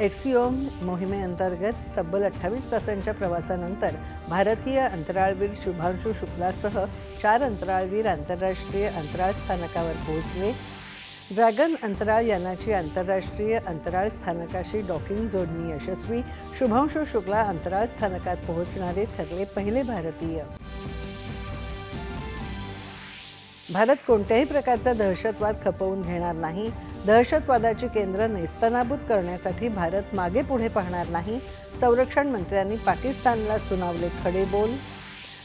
Axiom मोहिमेअंतर्गत तब्बल अठ्ठावीस तासांच्या प्रवासानंतर भारतीय अंतराळवीर शुभांशू शुक्लासह चार अंतराळवीर आंतरराष्ट्रीय अंतराळ स्थानकावर पोहोचले. ड्रॅगन अंतराळ यानाची आंतरराष्ट्रीय अंतराळ स्थानकाशी डॉकिंग जोडणी यशस्वी. शुभांशू शुक्ला अंतराळ स्थानकात पोहोचणारे ठरले पहिले भारतीय. भारत कोणत्याही प्रकारचा दहशतवाद खपवून घेणार नाही. दहशतवादाची केंद्र नेस्तनाबूत करण्यासाठी भारत मागे पुढे पाहणार नाही. संरक्षण मंत्र्यांनी पाकिस्तानला सुनावले खडे बोल.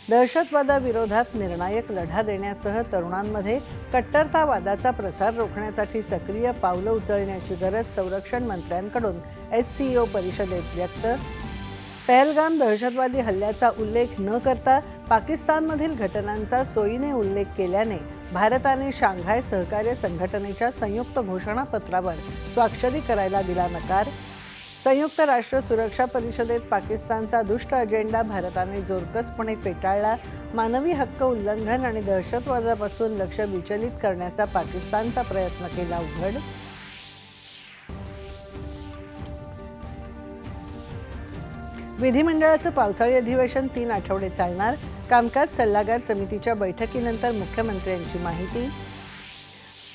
दहशतवादाविरोधात निर्णायक लढा देण्यासह तरुणांमध्ये कट्टरतावादाचा प्रसार रोखण्यासाठी सक्रिय पावलं उचलण्याची गरज संरक्षण मंत्र्यांकडून एस सी ओ परिषदेत व्यक्त पहलगाम दहशतवादी हल्ल्याचा उल्लेख न करता पाकिस्तानमधील घटनांचा सोयीने उल्लेख केल्याने भारताने शांघाय सहकार्य संघटनेच्या संयुक्त घोषणापत्रावर स्वाक्षरी करायला दिला नकार. संयुक्त राष्ट्र सुरक्षा परिषदेत पाकिस्तानचा दुष्ट अजेंडा भारताने जोरकसपणे फेटाळला. मानवी हक्क उल्लंघन आणि दहशतवादापासून लक्ष विचलित करण्याचा पाकिस्तानचा प्रयत्न केला उघड. विधिमंडळाचं पावसाळी अधिवेशन तीन आठवडे चालणार. कामकाज सल्लागार समितीच्या बैठकीनंतर मुख्यमंत्र्यांची माहिती.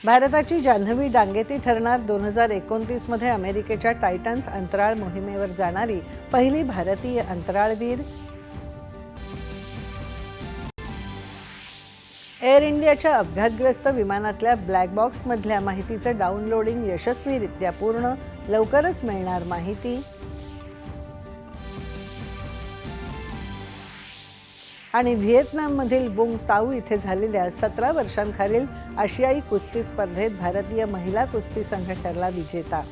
भारताची जान्हवी डांगेती ठरणार. दोन हजार एकोणतीसमध्ये अमेरिकेच्या टायटन्स अंतराळ मोहिमेवर जाणारी पहिली भारतीय अंतराळवीर. एअर इंडियाच्या अपघातग्रस्त विमानातल्या ब्लॅक बॉक्समधल्या माहितीचं डाउनलोडिंग यशस्वीरित्या पूर्ण. लवकरच मिळणार माहिती. आणि व्हिएतनाममधील बुंग ताऊ इथे झालेल्या सतरा वर्षांखालील आशियाई कुस्ती स्पर्धेत भारतीय महिला कुस्ती संघ ठरला विजेता.